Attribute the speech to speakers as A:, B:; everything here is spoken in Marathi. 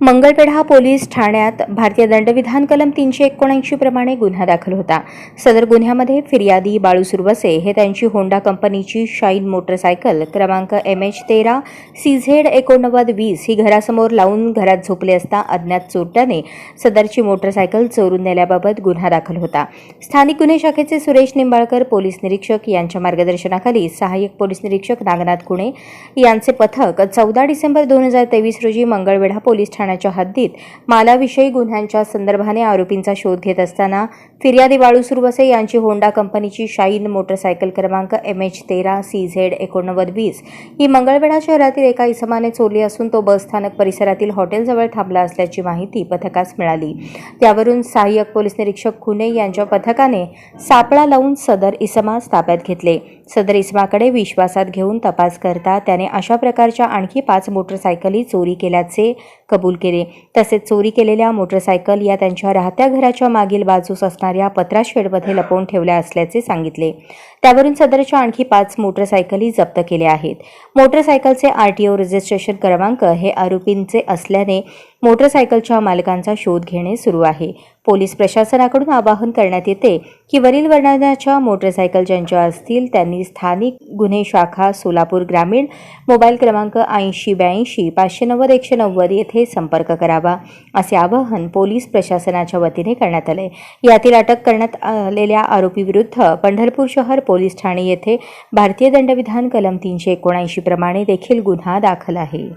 A: मंगळपेढा पोलीस ठाण्यात भारतीय दंडविधान कलम तीनशे एकोणऐंशी प्रमाणे गुन्हा दाखल होता. सदर गुन्ह्यामध्ये फिर्यादी बाळू सुरवसे हे त्यांची होंडा कंपनीची शाईन मोटरसायकल क्रमांक एम एच तेरा सी झेड एकोणनव्वद वीस ही घरासमोर लावून घरात झोपले असता अज्ञात चोरट्याने सदरची मोटरसायकल चोरून नेल्याबाबत गुन्हा दाखल होता. स्थानिक गुन्हे शाखेचे सुरेश निंबाळकर पोलीस निरीक्षक यांच्या मार्गदर्शनाखाली सहाय्यक पोलीस निरीक्षक नागनाथ कुणे यांचे पथक चौदा डिसेंबर दोन हजार तेवीस रोजी मंगळवेढा पोलीस ठाण्याच्या हद्दीत मालाविषयी गुन्ह्यांच्या संदर्भाने आरोपींचा शोध घेत असताना फिर्यादी बाळू सुरवसे यांची होंडा कंपनीची शाईन मोटरसायकल क्रमांक एम एच तेरा सी झेड एकोणनव्वद वीस. ही मंगळवेढा शहरातील एका इसमाने चोरली असून तो बस स्थानक परिसरातील हॉटेलजवळ थांबला असल्याची माहिती पथकास मिळाली. त्यावरून सहाय्यक पोलीस निरीक्षक खुने यांच्या पथकाने सापळा लावून सदर इसमास ताब्यात घेतले. सदर इसमाकडे विश्वासात घेऊन तपास करता त्याने अशा प्रकारच्या आणखी पाच मोटरसायकली चोरी केल्याचे कबूल केले. तसेच चोरी केलेल्या मोटरसायकल या त्यांच्या राहत्या घराच्या मागील बाजूस असणाऱ्या पत्रा शेडमध्ये लपवून ठेवल्या असल्याचे सांगितले. त्यावरून सदरच्या आणखी पाच मोटरसायकली जप्त केल्या आहेत. मोटरसायकलचे आरटीओ रजिस्ट्रेशन क्रमांक हे आरोपींचे असल्याने मोटरसायकलच्या मालकांचा शोध घेणे सुरू आहे. पोलीस प्रशासनाकडून आवाहन करण्यात येते की वरील वर्णनाच्या मोटरसायकल ज्यांच्या असतील त्यांनी स्थानिक गुन्हे शाखा सोलापूर ग्रामीण मोबाईल क्रमांक ऐंशी ब्याऐंशी पाचशे नव्वद एकशे नव्वद येथे संपर्क करावा असे आवाहन पोलीस प्रशासनाच्या वतीने करण्यात आले. यातील अटक करण्यात आलेल्या आरोपीविरुद्ध पंढरपूर शहर पोलीस ठाणे येथे भारतीय दंडविधान कलम तीनशे एकोणऐंशी प्रमाणे देखील गुन्हा दाखल आहे.